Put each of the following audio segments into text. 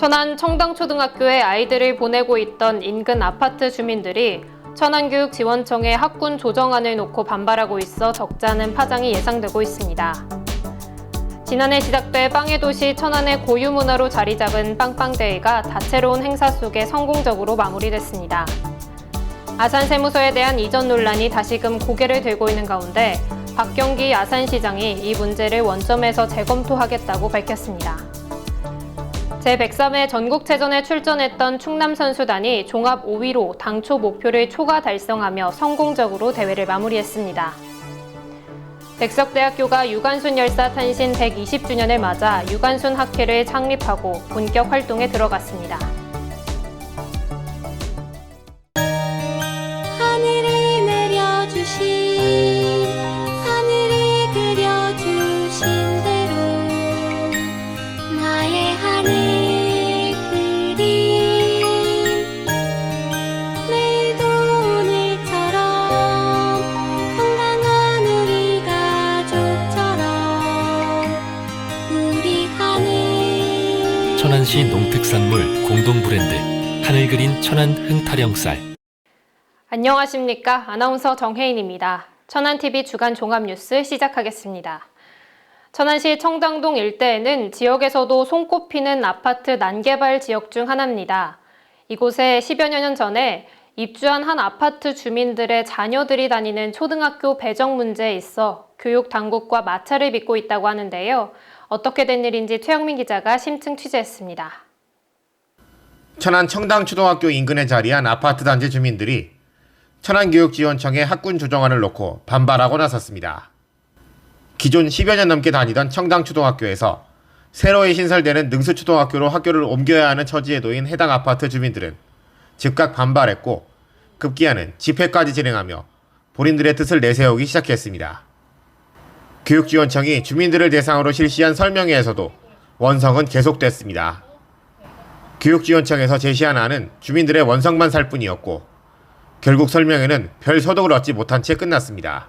천안 청당초등학교에 아이들을 보내고 있던 인근 아파트 주민들이 천안교육지원청의 학군 조정안을 놓고 반발하고 있어 적잖은 파장이 예상되고 있습니다. 지난해 시작돼 빵의 도시 천안의 고유 문화로 자리 잡은 빵빵데이가 다채로운 행사 속에 성공적으로 마무리됐습니다. 아산세무서에 대한 이전 논란이 다시금 고개를 들고 있는 가운데 박경기 아산시장이 이 문제를 원점에서 재검토하겠다고 밝혔습니다. 제103회 전국체전에 출전했던 충남 선수단이 종합 5위로 당초 목표를 초과 달성하며 성공적으로 대회를 마무리했습니다. 백석대학교가 유관순 열사 탄신 120주년을 맞아 유관순 학회를 창립하고 본격 활동에 들어갔습니다. 그린 천안 흥타령쌀 안녕하십니까. 아나운서 정혜인입니다. 천안TV 주간 종합뉴스 시작하겠습니다. 천안시 청담동 일대에는 지역에서도 손꼽히는 아파트 난개발 지역 중 하나입니다. 이곳에 10여 년 전에 입주한 한 아파트 주민들의 자녀들이 다니는 초등학교 배정 문제에 있어 교육 당국과 마찰을 빚고 있다고 하는데요. 어떻게 된 일인지 최영민 기자가 심층 취재했습니다. 천안 청당초등학교 인근에 자리한 아파트 단지 주민들이 천안교육지원청의 학군 조정안을 놓고 반발하고 나섰습니다. 기존 10여 년 넘게 다니던 청당초등학교에서 새로이 신설되는 능수초등학교로 학교를 옮겨야 하는 처지에 놓인 해당 아파트 주민들은 즉각 반발했고 급기야는 집회까지 진행하며 본인들의 뜻을 내세우기 시작했습니다. 교육지원청이 주민들을 대상으로 실시한 설명회에서도 원성은 계속됐습니다. 교육지원청에서 제시한 안은 주민들의 원성만 살 뿐이었고 결국 설명회는 별 소득을 얻지 못한 채 끝났습니다.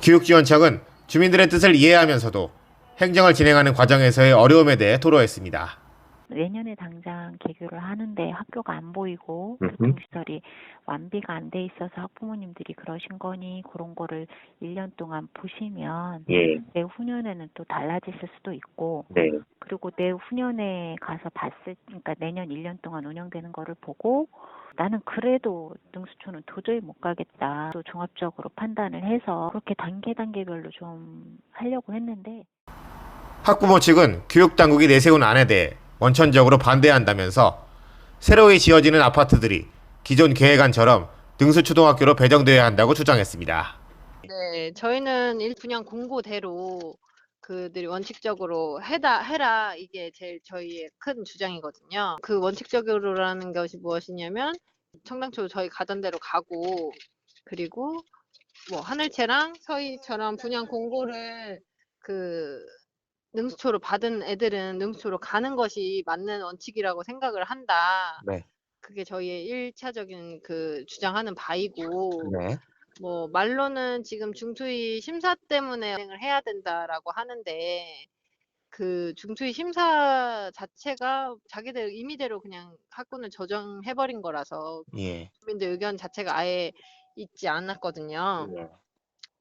교육지원청은 주민들의 뜻을 이해하면서도 행정을 진행하는 과정에서의 어려움에 대해 토로했습니다. 내년에 당장 개교를 하는데 학교가 안 보이고. 교통시설이 완비가 안 돼 있어서 학부모님들이 그러신 거니 그런 거를 1년 동안 보시면 예, 내후년에는 또 달라지실 수도 있고 네, 그리고 내후년에 가서 봤을 그러니까 내년 1년 동안 운영되는 거를 보고 나는 그래도 능수초는 도저히 못 가겠다. 또 종합적으로 판단을 해서 그렇게 단계 단계별로 좀 하려고 했는데 학부모 측은 교육당국이 내세운 안에 대해 원천적으로 반대한다면서 새로이 지어지는 아파트들이 기존 계획안처럼 능수초등학교로 배정돼야 한다고 주장했습니다. 네, 저희는 일 그냥 공고대로 그들이 원칙적으로 해다 해라 이게 제일 저희의 큰 주장이거든요. 그 원칙적으로라는 것이 무엇이냐면 청당초 저희 가던 대로 가고 그리고 뭐 하늘채랑 서희처럼 분양 공고를 그 능수초로 받은 애들은 능수초로 가는 것이 맞는 원칙이라고 생각을 한다. 네. 그게 저희의 일차적인 그 주장하는 바이고 네. 뭐 말로는 지금 중투위 심사 때문에 진행을 해야 된다라고 하는데 그 중투위 심사 자체가 자기들 임의대로 그냥 학군을 조정해 버린 거라서 예. 주민들 의견 자체가 아예 있지 않았거든요. 예.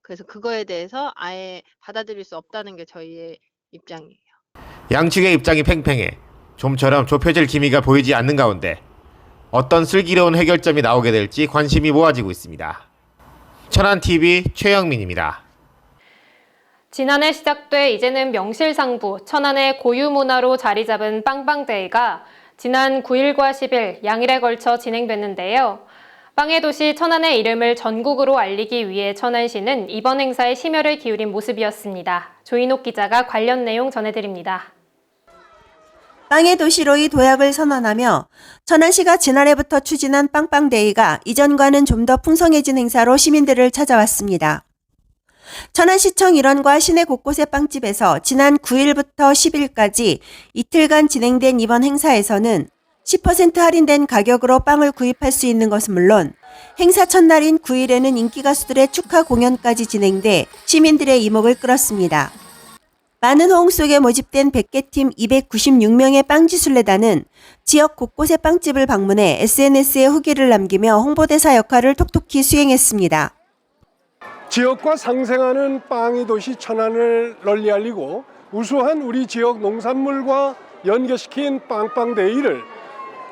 그래서 그거에 대해서 아예 받아들일 수 없다는 게 저희의 입장이에요. 양측의 입장이 팽팽해 좀처럼 좁혀질 기미가 보이지 않는 가운데 어떤 슬기로운 해결점이 나오게 될지 관심이 모아지고 있습니다. 천안TV 최영민입니다. 지난해 시작돼 이제는 명실상부 천안의 고유 문화로 자리 잡은 빵빵데이가 지난 9일과 10일 양일에 걸쳐 진행됐는데요. 빵의 도시 천안의 이름을 전국으로 알리기 위해 천안시는 이번 행사에 심혈을 기울인 모습이었습니다. 조인옥 기자가 관련 내용 전해드립니다. 빵의 도시로의 도약을 선언하며 천안시가 지난해부터 추진한 빵빵데이가 이전과는 좀 더 풍성해진 행사로 시민들을 찾아왔습니다. 천안시청 일원과 시내 곳곳의 빵집에서 지난 9일부터 10일까지 이틀간 진행된 이번 행사에서는 10% 할인된 가격으로 빵을 구입할 수 있는 것은 물론 행사 첫날인 9일에는 인기 가수들의 축하 공연까지 진행돼 시민들의 이목을 끌었습니다. 많은 호응 속에 모집된 100개 팀 296명의 빵지술래단은 지역 곳곳의 빵집을 방문해 SNS에 후기를 남기며 홍보대사 역할을 톡톡히 수행했습니다. 지역과 상생하는 빵이 도시 천안을 널리 알리고 우수한 우리 지역 농산물과 연계시킨 빵빵데이를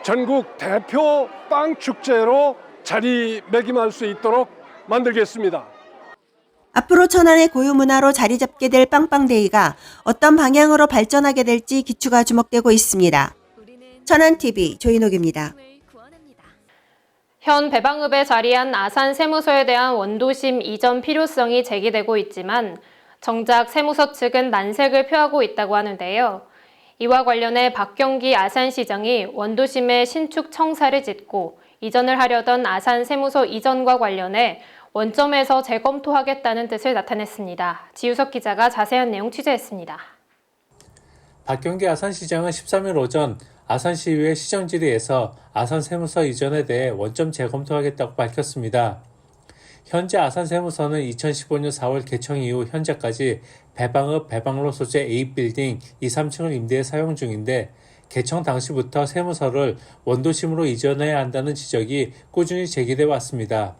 전국 대표 빵 축제로 자리매김할 수 있도록 만들겠습니다. 앞으로 천안의 고유 문화로 자리 잡게 될 빵빵데이가 어떤 방향으로 발전하게 될지 기추가 주목되고 있습니다. 천안TV 조인옥입니다. 현 배방읍에 자리한 아산 세무서에 대한 원도심 이전 필요성이 제기되고 있지만 정작 세무서 측은 난색을 표하고 있다고 하는데요. 이와 관련해 박경기 아산시장이 원도심의 신축 청사를 짓고 이전을 하려던 아산 세무서 이전과 관련해 원점에서 재검토하겠다는 뜻을 나타냈습니다. 지우석 기자가 자세한 내용 취재했습니다. 박경기 아산시장은 13일 오전 아산시의회 시정질의에서 아산 세무서 이전에 대해 원점 재검토하겠다고 밝혔습니다. 현재 아산 세무서는 2015년 4월 개청 이후 현재까지 배방읍 배방로 소재 A빌딩 2, 3층을 임대해 사용 중인데 개청 당시부터 세무서를 원도심으로 이전해야 한다는 지적이 꾸준히 제기돼 왔습니다.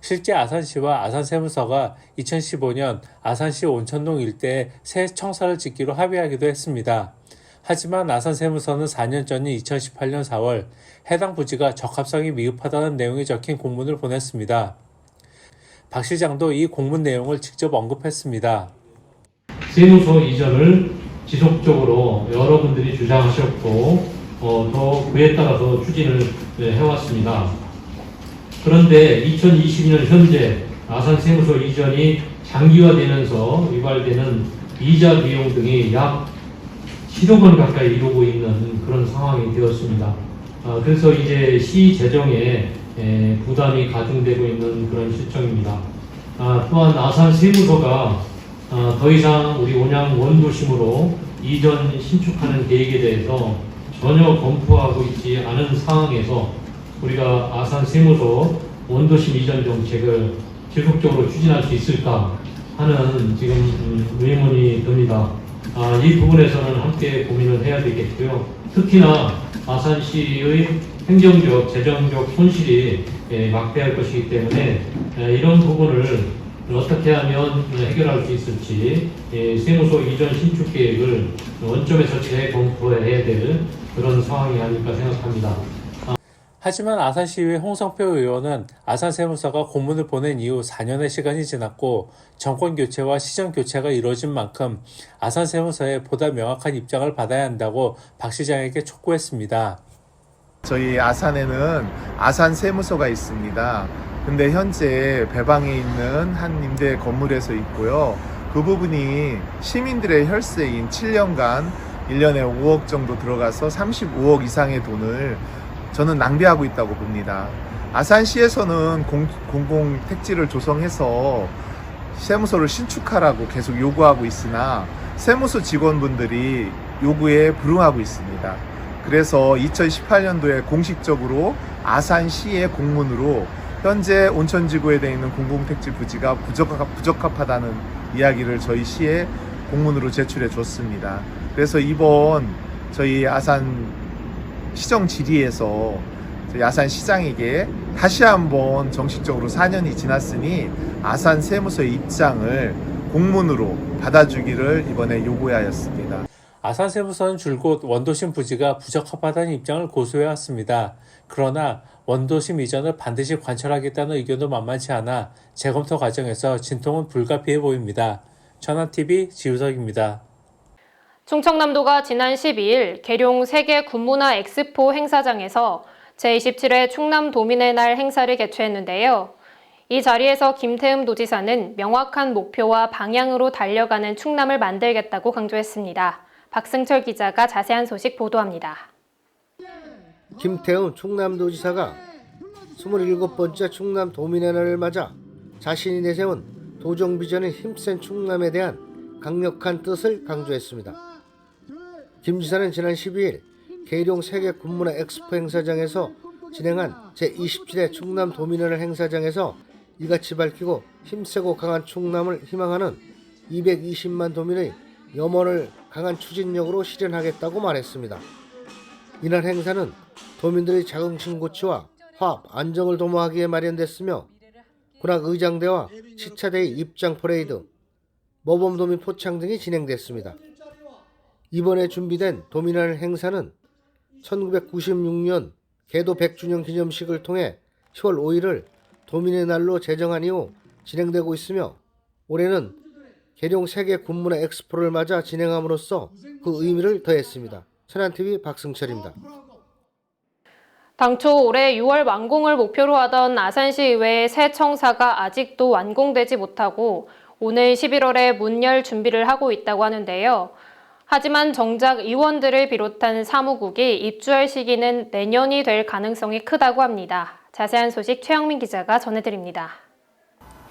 실제 아산시와 아산세무서가 2015년 아산시 온천동 일대에 새 청사를 짓기로 합의하기도 했습니다. 하지만 아산세무서는 4년 전인 2018년 4월 해당 부지가 적합성이 미흡하다는 내용이 적힌 공문을 보냈습니다. 박 시장도 이 공문 내용을 직접 언급했습니다. 세무서 이전을 지속적으로 여러분들이 주장하셨고 어, 더 그에 따라서 추진을 네, 해왔습니다. 그런데 2022년 현재 아산 세무서 이전이 장기화되면서 유발되는 이자 비용 등이 약 7억 원 가까이 이루고 있는 그런 상황이 되었습니다. 아, 그래서 이제 시 재정에 에, 부담이 가중되고 있는 그런 실정입니다. 아, 또한 아산 세무서가 아, 더 이상 우리 온양 원도심으로 이전 신축하는 계획에 대해서 전혀 검토하고 있지 않은 상황에서 우리가 아산 세무서 원도심 이전 정책을 지속적으로 추진할 수 있을까 하는 지금 음, 의문이 듭니다. 아, 이 부분에서는 함께 고민을 해야 되겠고요. 특히나 아산시의 행정적, 재정적 손실이 예, 막대할 것이기 때문에 예, 이런 부분을 어떻게 하면 해결할 수 있을지 예, 세무서 이전 신축 계획을 원점에서 재검토해야 될 그런 상황이 아닐까 생각합니다. 하지만 아산시의회 홍성표 의원은 아산세무서가 공문을 보낸 이후 4년의 시간이 지났고 정권 교체와 시정 교체가 이루어진 만큼 아산세무서에 보다 명확한 입장을 받아야 한다고 박 시장에게 촉구했습니다. 저희 아산에는 아산 세무서가 있습니다. 근데 현재 배방에 있는 한 임대 건물에서 있고요. 그 부분이 시민들의 혈세인 7년간 1년에 5억 정도 들어가서 35억 이상의 돈을 저는 낭비하고 있다고 봅니다. 아산시에서는 공, 공공 택지를 조성해서 세무서를 신축하라고 계속 요구하고 있으나 세무서 직원분들이 요구에 불응하고 있습니다. 그래서 2018년도에 공식적으로 아산시의 공문으로 현재 온천지구에 되어 있는 공공택지 부지가 부적합, 부적합하다는 이야기를 저희 시에 공문으로 제출해 줬습니다. 그래서 이번 저희 아산 시정 질의에서 아산 시장에게 다시 한번 정식적으로 4년이 지났으니 아산 세무서의 입장을 공문으로 받아주기를 이번에 요구하였습니다. 아산 세무서는 줄곧 원도심 부지가 부적합하다는 입장을 고수해 왔습니다. 그러나 원도심 이전을 반드시 관철하겠다는 의견도 만만치 않아 재검토 과정에서 진통은 불가피해 보입니다. 천안TV 지우석입니다. 충청남도가 지난 12일 계룡 세계 군문화 엑스포 행사장에서 제27회 충남 도민의 날 행사를 개최했는데요. 이 자리에서 김태흠 도지사는 명확한 목표와 방향으로 달려가는 충남을 만들겠다고 강조했습니다. 박승철 기자가 자세한 소식 보도합니다. 김태훈 충남도지사가 27번째 충남 도민의 날을 맞아 자신이 내세운 도정 비전인 힘센 충남에 대한 강력한 뜻을 강조했습니다. 김 지사는 지난 12일 계룡 세계 군문화 엑스포 행사장에서 진행한 제27회 충남 도민의 날 행사장에서 이같이 밝히고 힘세고 강한 충남을 희망하는 220만 도민의 염원을 강한 추진력으로 실현하겠다고 말했습니다. 이날 행사는 도민들의 자긍심 고취와 화합, 안정을 도모하기에 마련됐으며 군악 의장대와 시차대의 입장 퍼레이드, 모범도민 포창 등이 진행됐습니다. 이번에 준비된 도민날 행사는 1996년 개도 100주년 기념식을 통해 10월 5일을 도민의 날로 제정한 이후 진행되고 있으며 올해는 계룡 세계 군문화 엑스포를 맞아 진행함으로써 그 의미를 더했습니다. 천안TV 박승철입니다. 당초 올해 6월 완공을 목표로 하던 아산시 의회의 새 청사가 아직도 완공되지 못하고 오늘 11월에 문 열 준비를 하고 있다고 하는데요. 하지만 정작 의원들을 비롯한 사무국이 입주할 시기는 내년이 될 가능성이 크다고 합니다. 자세한 소식 최영민 기자가 전해드립니다.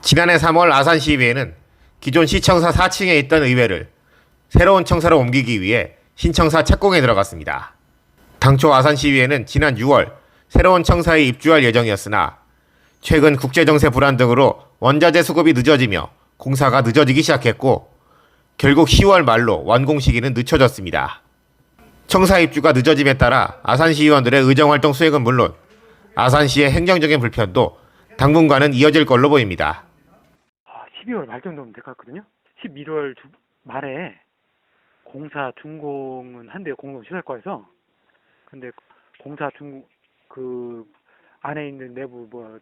지난해 3월 아산시의회는 기존 시청사 4층에 있던 의회를 새로운 청사로 옮기기 위해 신청사 착공에 들어갔습니다. 당초 아산시의회는 지난 6월 새로운 청사에 입주할 예정이었으나 최근 국제정세 불안 등으로 원자재 수급이 늦어지며 공사가 늦어지기 시작했고 결국 10월 말로 완공 시기는 늦춰졌습니다. 청사 입주가 늦어짐에 따라 아산시 의원들의 의정활동 수행은 물론 아산시의 행정적인 불편도 당분간은 이어질 걸로 보입니다. 12월 말 정도면 될 것 같거든요. 11월 주- 말에 공사 준공은 한대요. 공동시설과에서. 근데 공사 준, 그, 안에 있는 내부 뭐,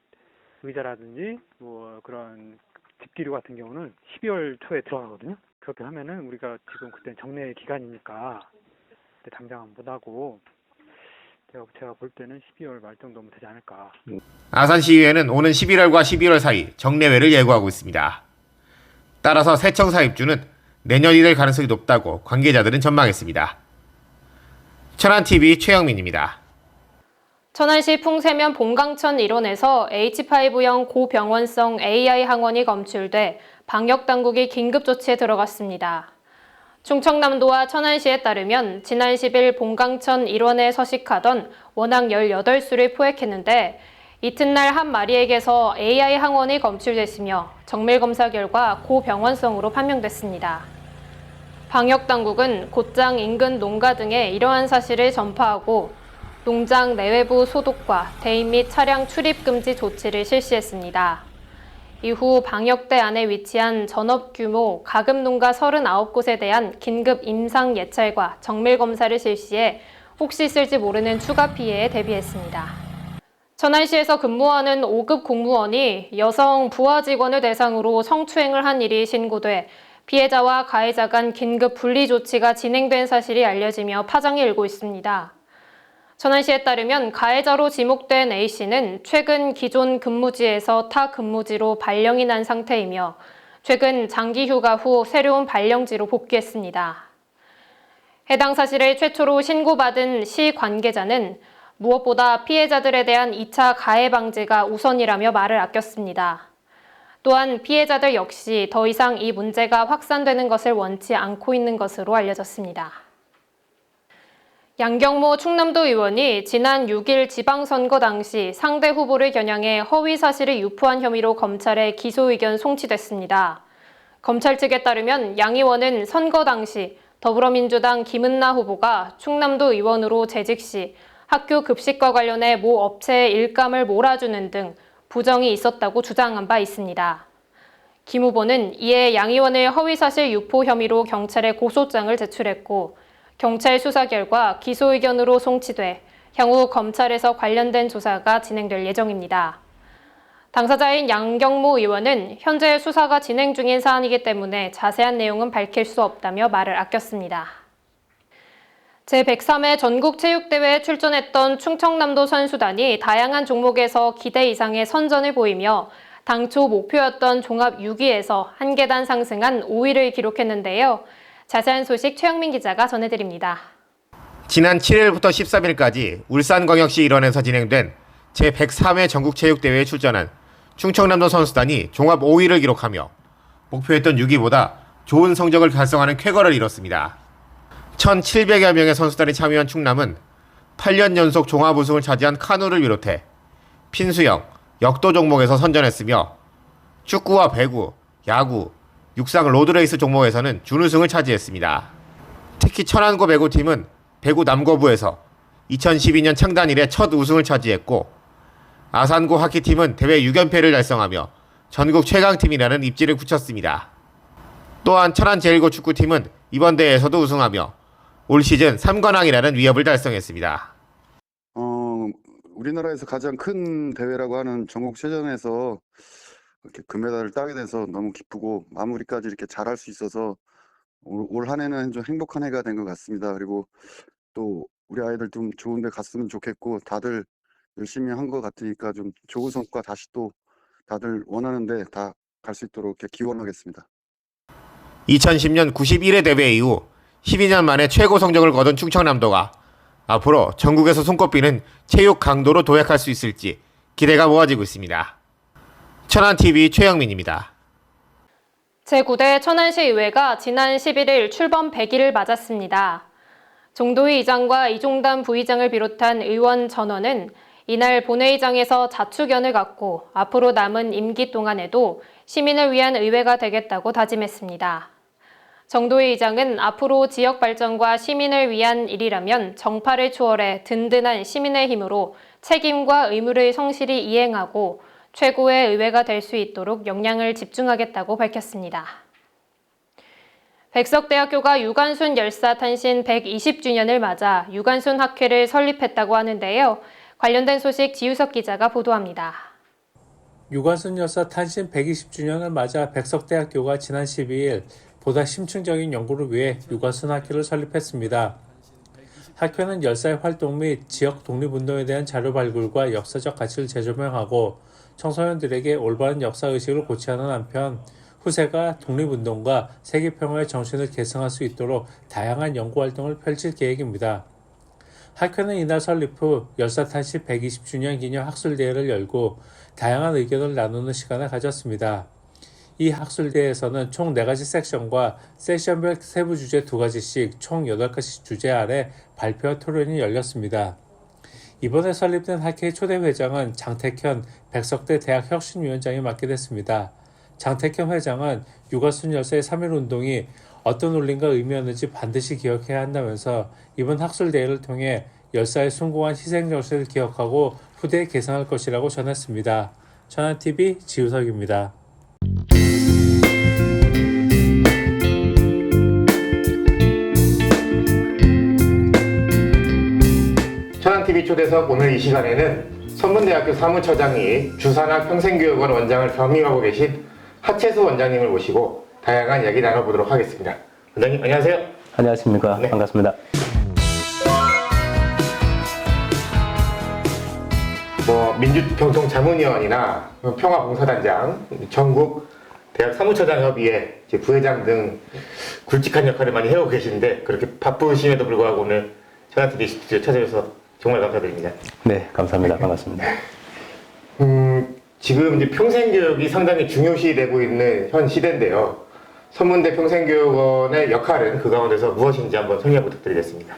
의자라든지 뭐 그런 집기류 같은 경우는 12월 초에 들어가거든요. 그렇게 하면은 우리가 지금 그때 정례 기간이니까 그때 당장은 못하고 제가, 제가 볼 때는 12월 말 정도면 되지 않을까. 아산시의회는 오는 11월과 12월 사이 정례회를 예고하고 있습니다. 따라서 새 청사 입주는 내년이 될 가능성이 높다고 관계자들은 전망했습니다. 천안TV 최영민입니다. 천안시 풍세면 봉강천 일원에서 H5형 고병원성 AI 항원이 검출돼 방역당국이 긴급조치에 들어갔습니다. 충청남도와 천안시에 따르면 지난 10일 봉강천 일원에 서식하던 원앙 18수를 포획했는데 이튿날 한 마리에게서 AI 항원이 검출됐으며 정밀검사 결과 고병원성으로 판명됐습니다. 방역당국은 곧장 인근 농가 등에 이러한 사실을 전파하고 농장 내외부 소독과 대인 및 차량 출입 금지 조치를 실시했습니다. 이후 방역대 안에 위치한 전업 규모 가금 농가 39곳에 대한 긴급 임상 예찰과 정밀 검사를 실시해 혹시 있을지 모르는 추가 피해에 대비했습니다. 천안시에서 근무하는 5급 공무원이 여성 부하 직원을 대상으로 성추행을 한 일이 신고돼 피해자와 가해자 간 긴급 분리 조치가 진행된 사실이 알려지며 파장이 일고 있습니다. 천안시에 따르면 가해자로 지목된 A씨는 최근 기존 근무지에서 타 근무지로 발령이 난 상태이며 최근 장기 휴가 후 새로운 발령지로 복귀했습니다. 해당 사실을 최초로 신고받은 시 관계자는 무엇보다 피해자들에 대한 2차 가해 방지가 우선이라며 말을 아꼈습니다. 또한 피해자들 역시 더 이상 이 문제가 확산되는 것을 원치 않고 있는 것으로 알려졌습니다. 양경모 충남도 의원이 지난 6일 지방선거 당시 상대 후보를 겨냥해 허위 사실을 유포한 혐의로 검찰에 기소 의견 송치됐습니다. 검찰 측에 따르면 양 의원은 선거 당시 더불어민주당 김은나 후보가 충남도 의원으로 재직 시 학교 급식과 관련해 모 업체의 일감을 몰아주는 등 부정이 있었다고 주장한 바 있습니다. 김 후보는 이에 양 의원을 허위사실 유포 혐의로 경찰에 고소장을 제출했고 경찰 수사 결과 기소 의견으로 송치돼 향후 검찰에서 관련된 조사가 진행될 예정입니다. 당사자인 양경모 의원은 현재 수사가 진행 중인 사안이기 때문에 자세한 내용은 밝힐 수 없다며 말을 아꼈습니다. 제103회 전국체육대회에 출전했던 충청남도 선수단이 다양한 종목에서 기대 이상의 선전을 보이며 당초 목표였던 종합 6위에서 한 계단 상승한 5위를 기록했는데요. 자세한 소식 최영민 기자가 전해드립니다. 지난 7일부터 13일까지 울산광역시 일원에서 진행된 제103회 전국체육대회에 출전한 충청남도 선수단이 종합 5위를 기록하며 목표했던 6위보다 좋은 성적을 달성하는 쾌거를 이뤘습니다. 1,700여 명의 선수단이 참여한 충남은 8년 연속 종합 우승을 차지한 카누를 비롯해 핀수영, 역도 종목에서 선전했으며 축구와 배구, 야구, 육상 로드레이스 종목에서는 준우승을 차지했습니다. 특히 천안고 배구팀은 배구 남고부에서 2012년 창단 이래 첫 우승을 차지했고 아산고 하키팀은 대회 6연패를 달성하며 전국 최강팀이라는 입지를 굳혔습니다. 또한 천안 제일고 축구팀은 이번 대회에서도 우승하며 올 시즌 3관왕이라는 위협을 달성했습니다. 어, 우리나라에서 가장 큰 대회라고 하는 전국체전에서 이렇게 금메달을 따게 돼서 너무 기쁘고 마무리까지 이렇게 잘할 수 있어서 올한 해는 좀 행복한 해가 된 것 같습니다. 그리고 또 우리 아이들 좀 좋은 데 갔으면 좋겠고 다들 열심히 한 것 같으니까 좀 좋은 성과 다시 또 다들 원하는데 다 갈 수 있도록 이렇게 기원하겠습니다. 2010년 91회 대회 이후 12년 만에 최고 성적을 거둔 충청남도가 앞으로 전국에서 손꼽히는 체육 강도로 도약할 수 있을지 기대가 모아지고 있습니다. 천안TV 최영민입니다. 제9대 천안시 의회가 지난 11일 출범 100일을 맞았습니다. 종도희 의장과 이종단 부의장을 비롯한 의원 전원은 이날 본회의장에서 자축연을 갖고 앞으로 남은 임기 동안에도 시민을 위한 의회가 되겠다고 다짐했습니다. 정도희 의장은 앞으로 지역 발전과 시민을 위한 일이라면 정파를 초월해 든든한 시민의 힘으로 책임과 의무를 성실히 이행하고 최고의 의회가 될 수 있도록 역량을 집중하겠다고 밝혔습니다. 백석대학교가 유관순 열사 탄신 120주년을 맞아 유관순 학회를 설립했다고 하는데요. 관련된 소식 지우석 기자가 보도합니다. 유관순 여사 탄신 120주년을 맞아 백석대학교가 지난 12일 보다 심층적인 연구를 위해 유관순 학교를 설립했습니다. 학교는 열사의 활동 및 지역 독립운동에 대한 자료 발굴과 역사적 가치를 재조명하고 청소년들에게 올바른 역사의식을 고취하는 한편 후세가 독립운동과 세계평화의 정신을 계승할 수 있도록 다양한 연구활동을 펼칠 계획입니다. 학교는 이날 설립 후 열사 탄신 120주년 기념 학술대회를 열고 다양한 의견을 나누는 시간을 가졌습니다. 이 학술대회에서는 총 4가지 섹션과 세션별 세부 주제 2가지씩 총 8가지 주제 아래 발표와 토론이 열렸습니다. 이번에 설립된 학회의 초대 회장은 장택현 백석대 대학 혁신위원장이 맡게 됐습니다. 장택현 회장은 유가순 열사의 3.1 운동이 어떤 논리가 의미였는지 반드시 기억해야 한다면서 이번 학술대회를 통해 열사의 숭고한 희생 정신을 기억하고 후대에 계승할 것이라고 전했습니다. 천안TV 지우석입니다. 천안TV 초대석 오늘 이 시간에는 선문대학교 사무처장이 주산학 평생교육원 원장을 겸임하고 계신 하채수 원장님을 모시고 다양한 이야기 나눠보도록 하겠습니다. 원장님 안녕하세요. 안녕하십니까. 네. 반갑습니다. 뭐 민주평통자문위원이나 평화봉사단장, 전국 대학 사무처장협의회 부회장 등 굵직한 역할을 많이 해오고 계시는데 그렇게 바쁘심에도 불구하고 오늘 천안TV 스튜디오 찾아주셔서 정말 감사드립니다. 네, 감사합니다. 반갑습니다. 음, 지금 이제 평생교육이 상당히 중요시되고 있는 현 시대인데요. 선문대 평생교육원의 역할은 그 가운데서 무엇인지 한번 설명 부탁드리겠습니다.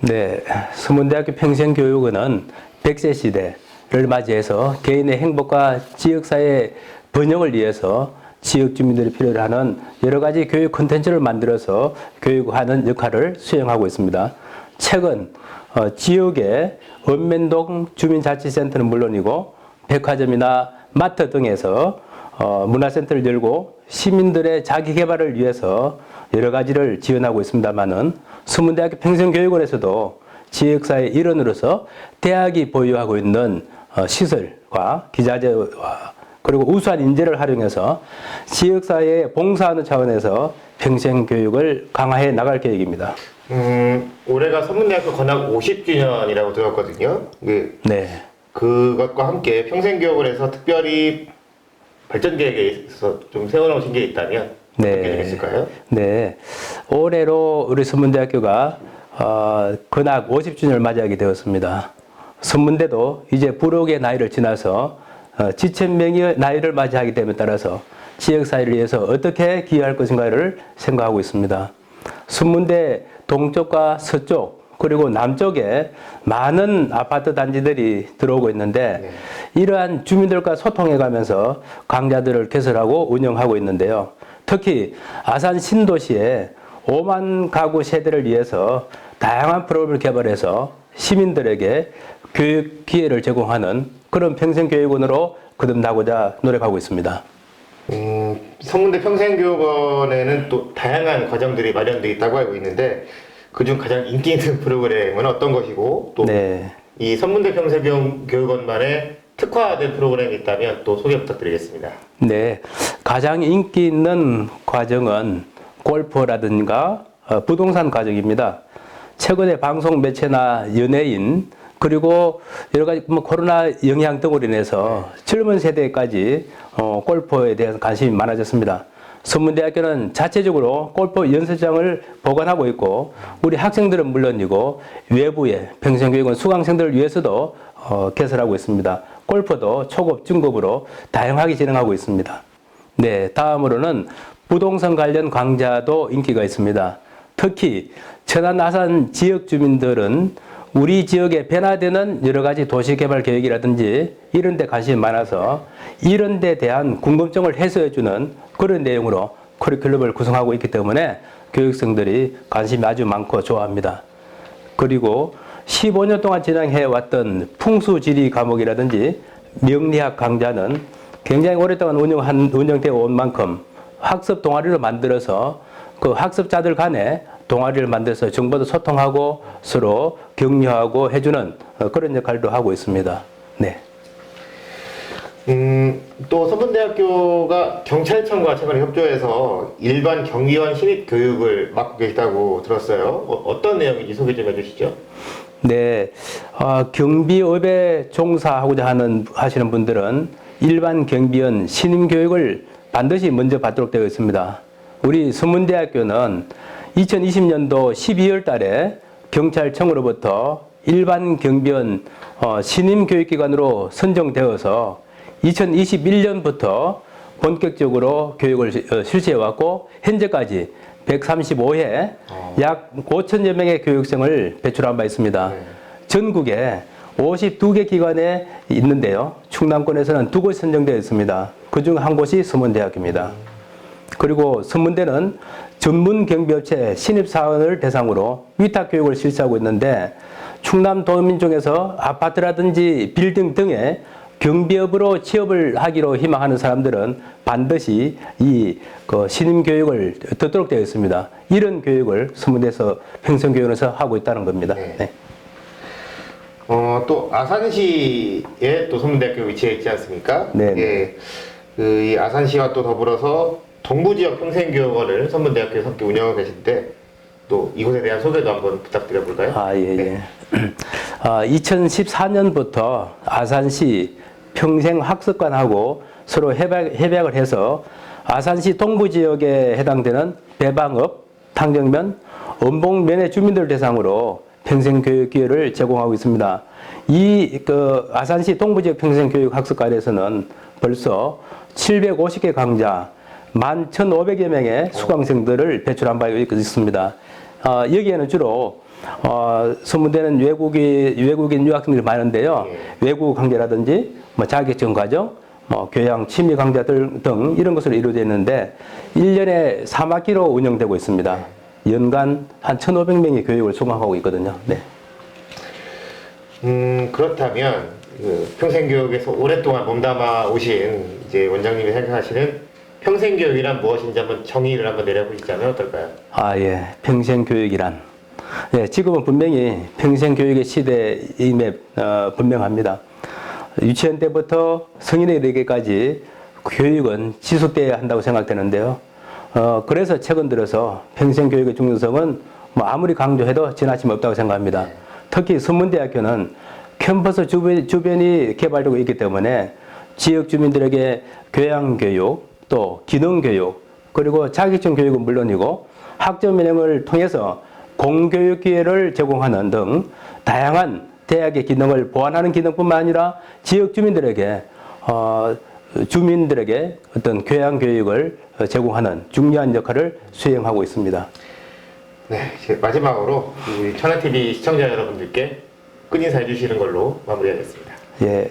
네, 서문대학교 평생교육원은 100세 시대 를 맞이해서 개인의 행복과 지역사회 번영을 위해서 지역 주민들이 필요로 하는 여러 가지 교육 콘텐츠를 만들어서 교육하는 역할을 수행하고 있습니다. 최근 어, 지역의 원면동 주민자치센터는 물론이고 백화점이나 마트 등에서 어, 문화센터를 열고 시민들의 자기 개발을 위해서 여러 가지를 지원하고 있습니다만은 서문대학교 평생교육원에서도 지역사회 일원으로서 대학이 보유하고 있는 어, 시설과 기자재와 그리고 우수한 인재를 활용해서 지역사회에 봉사하는 차원에서 평생 교육을 강화해 나갈 계획입니다. 음, 올해가 선문대학교 건학 50주년이라고 들었거든요. 그, 네. 그것과 함께 평생 교육을 해서 특별히 발전 계획에 있어서 좀 세워놓으신 게 있다면 어떤 게 있을까요? 네. 올해로 우리 선문대학교가 어, 근학 50주년을 맞이하게 되었습니다. 선문대도 이제 부록의 나이를 지나서 어, 지천명의 나이를 맞이하기 됨에 따라서 지역사회를 위해서 어떻게 기여할 것인가를 생각하고 있습니다. 선문대 동쪽과 서쪽 그리고 남쪽에 많은 아파트 단지들이 들어오고 있는데 이러한 주민들과 소통해 가면서 강좌들을 개설하고 운영하고 있는데요. 특히 아산 신도시에 5만 가구 세대를 위해서 다양한 프로그램을 개발해서 시민들에게 교육 기회를 제공하는 그런 평생교육원으로 거듭나고자 노력하고 있습니다. 음, 성문대 평생교육원에는 또 다양한 과정들이 마련되어 있다고 알고 있는데 그중 가장 인기 있는 프로그램은 어떤 것이고 또이 선문대 평생교육원만의 특화된 프로그램이 있다면 또 소개 부탁드리겠습니다. 네, 가장 인기 있는 과정은 골프라든가 어, 부동산 과정입니다. 최근에 방송 매체나 연예인 그리고 여러 가지 뭐 코로나 영향 등으로 인해서 젊은 세대까지 어, 골프에 대한 관심이 많아졌습니다. 선문대학교는 자체적으로 골프 연습장을 보관하고 있고 우리 학생들은 물론이고 외부의 평생교육원 수강생들을 위해서도 어, 개설하고 있습니다. 골프도 초급, 중급으로 다양하게 진행하고 있습니다. 네, 다음으로는 부동산 관련 강좌도 인기가 있습니다. 특히 천안 아산 지역 주민들은 우리 지역에 변화되는 여러 가지 도시개발 계획이라든지 이런 데 관심이 많아서 이런 데 대한 궁금증을 해소해 주는 그런 내용으로 커리큘럼을 구성하고 있기 때문에 교육생들이 관심이 아주 많고 좋아합니다. 그리고 15년 동안 진행해 왔던 풍수지리 과목이라든지 명리학 강좌는 굉장히 오랫동안 운영한 운영되어 온 만큼 학습 동아리를 만들어서 그 학습자들 간에 동아리를 만들어서 정보도 소통하고 서로 격려하고 해주는 어, 그런 역할도 하고 있습니다. 네. 음, 또 선문대학교가 경찰청과 최근에 협조해서 일반 경비원 신입 교육을 맡고 계시다고 들었어요. 어, 떤 내용인지 소개 좀 해주시죠. 네, 어, 경비업에 종사하고자 하는 하시는 분들은 일반 경비원 신임 교육을 반드시 먼저 받도록 되어 있습니다. 우리 서문대학교는 2020년도 12월 달에 경찰청으로부터 일반 경비원 어, 신임 교육기관으로 선정되어서 2021년부터 본격적으로 교육을 시- 어, 실시해 왔고 현재까지 135회 약 5천여 명의 교육생을 배출한 바 있습니다. 전국에 52개 기관에 있는데요. 충남권에서는 두 곳이 선정되어 있습니다. 그중 한 곳이 서문대학교입니다. 그리고 선문대는 전문 경비업체 신입사원을 대상으로 위탁 교육을 실시하고 있는데 충남 도민 중에서 아파트라든지 빌딩 등의 경비업으로 취업을 하기로 희망하는 사람들은 반드시 이 그 신임 교육을 듣도록 되어 있습니다. 이런 교육을 선문대에서 평생교육원에서 하고 있다는 겁니다. 네. 어, 또 아산시에 또 선문대학교 위치해 있지 않습니까? 네. 예. 그이 아산시와 또 더불어서 동부 지역 평생교육원을 선문대학교에서 함께 운영하고 계신데 또 이곳에 대한 소개도 한번 부탁드려 볼까요? 아, 예, 예. 아, 2014년부터 아산시 평생학습관하고 서로 협약, 협약을 해서 아산시 동부 지역에 해당되는 배방읍, 탕정면, 원봉면의 주민들 대상으로 평생교육 기회를 제공하고 있습니다. 이 그 아산시 동부 지역 평생교육 학습관에서는 벌써 750개 강좌, 11,500여 명의 수강생들을 배출한 바 있습니다. 어, 여기에는 주로 어, 소문되는 외국인, 외국인 유학생들이 많은데요. 외국 관계라든지 뭐 자격증 과정, 뭐 교양 취미 강좌들 등 이런 것으로 이루어져 있는데 1년에 3학기로 운영되고 있습니다. 연간 한 1,500명의 교육을 수강하고 있거든요. 네. 음, 그렇다면 그 평생교육에서 오랫동안 몸담아 오신 이제 원장님이 생각하시는 평생교육이란 무엇인지 한번 정의를 한번 내려보시자면 어떨까요? 아, 예. 평생교육이란. 예, 지금은 분명히 평생교육의 시대임에 어, 분명합니다. 유치원 때부터 성인에 이르기까지 교육은 지속돼야 한다고 생각되는데요. 어, 그래서 최근 들어서 평생교육의 중요성은 뭐 아무리 강조해도 지나침이 없다고 생각합니다. 특히 선문대학교는 캠퍼스 주변, 주변이 개발되고 있기 때문에 지역 주민들에게 교양교육, 또 기능교육, 그리고 자격증 교육은 물론이고 학점 면형을 통해서 공교육 기회를 제공하는 등 다양한 대학의 기능을 보완하는 기능뿐만 아니라 지역 주민들에게 어, 주민들에게 어떤 교양 교육을 제공하는 중요한 역할을 수행하고 있습니다. 네, 마지막으로 우리 천안TV 시청자 여러분들께 끝인사 해 주시는 걸로 마무리하겠습니다. 예,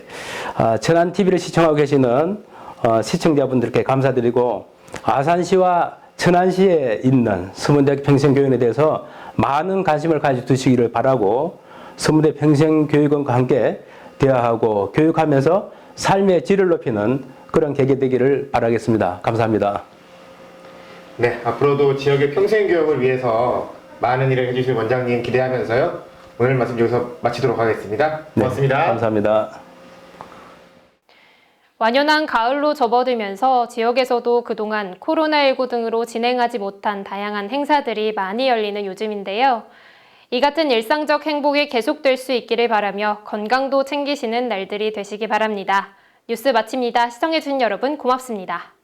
아, 천안 TV를 시청하고 계시는 어, 시청자분들께 감사드리고 아산시와 천안시에 있는 서문대 평생교육원에 대해서 많은 관심을 가져두시기를 바라고 서문대 평생교육원과 함께 대화하고 교육하면서 삶의 질을 높이는 그런 계기 되기를 바라겠습니다. 감사합니다. 네, 앞으로도 지역의 평생 교육을 위해서 많은 일을 해주실 원장님 기대하면서요. 오늘 말씀 여기서 마치도록 하겠습니다. 고맙습니다. 네, 감사합니다. 완연한 가을로 접어들면서 지역에서도 그동안 코로나19 등으로 진행하지 못한 다양한 행사들이 많이 열리는 요즘인데요. 이 같은 일상적 행복이 계속될 수 있기를 바라며 건강도 챙기시는 날들이 되시기 바랍니다. 뉴스 마칩니다. 시청해주신 여러분 고맙습니다.